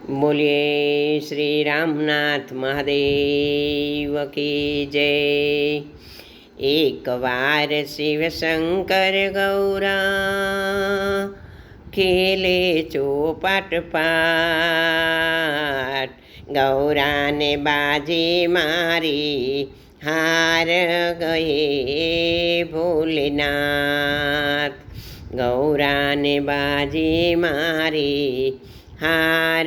બોલીએ શ્રી રામનાથ મહાદેવ કી જય એકવાર શિવશંકર ગૌરા ખેલે ચોપાટ પાટ ગૌરાને બાજી મારી હાર ગયે ભોલેનાથ ગૌરાને બાજી મારી हार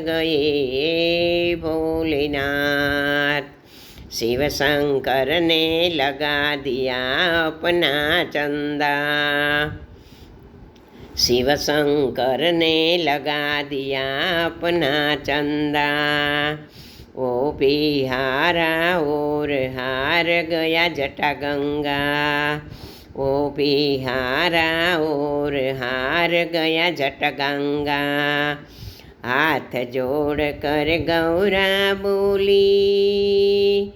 गए भोलेनाथ। शिव शंकर ने लगा दिया अपना चंदा। शिव शंकर ने लगा दिया अपना चंदा। ओ हारा और हार गया जटा गंगा। वो भी हारा और हार गया जट गंगा। हाथ जोड़ कर गौरा बोली,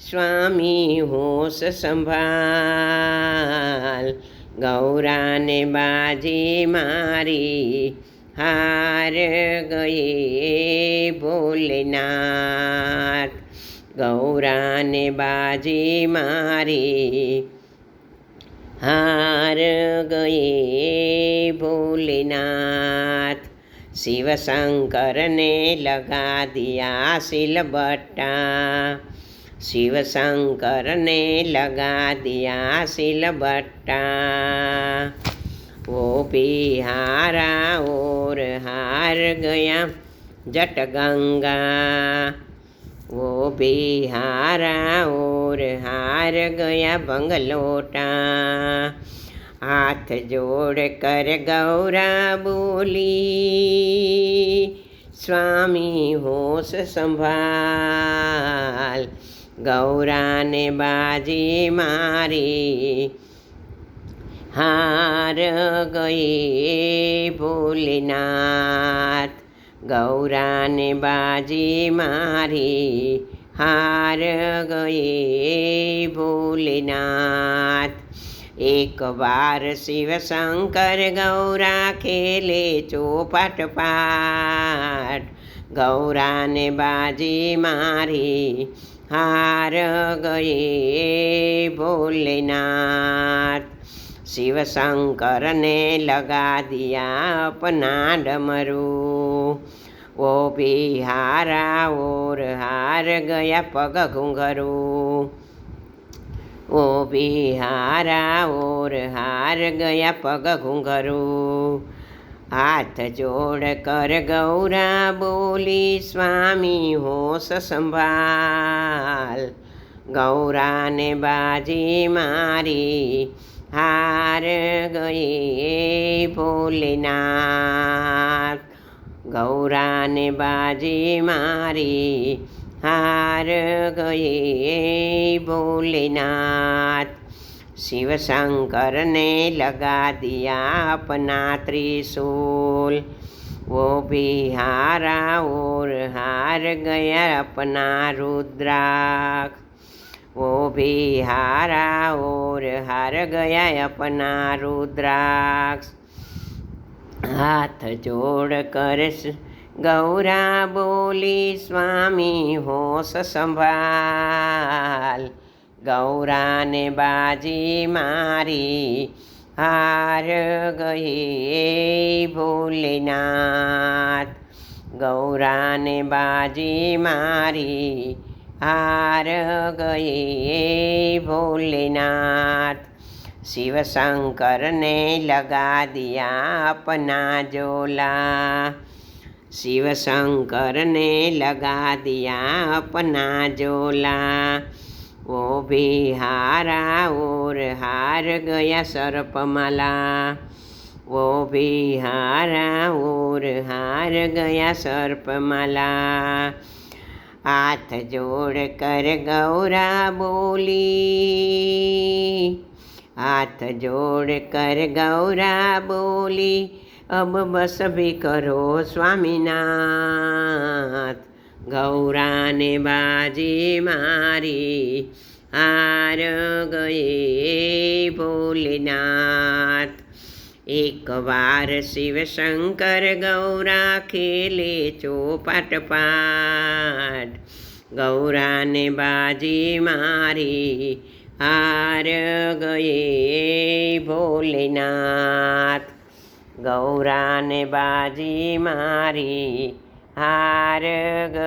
स्वामी होश संभाल, गौरा ने बाजी मारी, हार गए भोलेनाथ। गौरा ने बाजी मारी हार गए भोलेनाथ। शिव शंकर ने लगा दिया सिल बट्टा शिव शंकर ने लगा दिया सिल बट्टा वो भी हारा और हार गया भी हारा गया बंगलोटा। हाथ जोड़ कर गौरा बोली, स्वामी होश संभाल, गौरा ने बाजी मारी। हार गए भोलेनाथ, गौरा ने बाजी मारी। हार गए भोलेनाथ। एक बार शिव शंकर गौरा खेले चौपट पाट गौरा ने बाजी मारी, हार गए भोलेनाथ। शिव शंकर वो भी हारा और हार गया पग घुंघरू। वो भी हारा और हार गया पग घुंघरू। हाथ जोड़ कर गौरा बोली, स्वामी होश संभाल। गौरा ने बाजी मारी, हार गए भोलेनाथ गौरा ने बाजी मारी, हार गए भोलेनाथ। शिव शंकर ने लगा दिया अपना त्रिशूल। वो भी हारा और हार गया अपना रुद्राक्ष। वो भी हारा और हार गया अपना रुद्राक्ष। हाथ जोड़ कर गौरा बोली स्वामी होश संभाल गौरा ने बाजी मारी हार गए भोलेनाथ गौरा ने बाजी मारी हार गए भोलेनाथ शिव शंकर ने लगा दिया अपना जोला शिव शंकर ने लगा दिया अपना जोला वो भी हारा और हार गया सर्पमाला। वो भी हारा और हार गया सर्पमाला। हाथ जोड़ कर गौरा बोली। હાથ જોડ કર ગૌરા બોલી અબ બસ ભી કરો સ્વામીનાથ. ગૌરાને બાજી મારી, હાર ગયે ભોલેનાથ. એકવાર શિવશંકર ગૌરા ખેલે ચોપાટ પાટ ગૌરાને બાજી મારી હાર ગયે ભોલેનાથ. ગૌરાને બાજી મારી હાર ગયે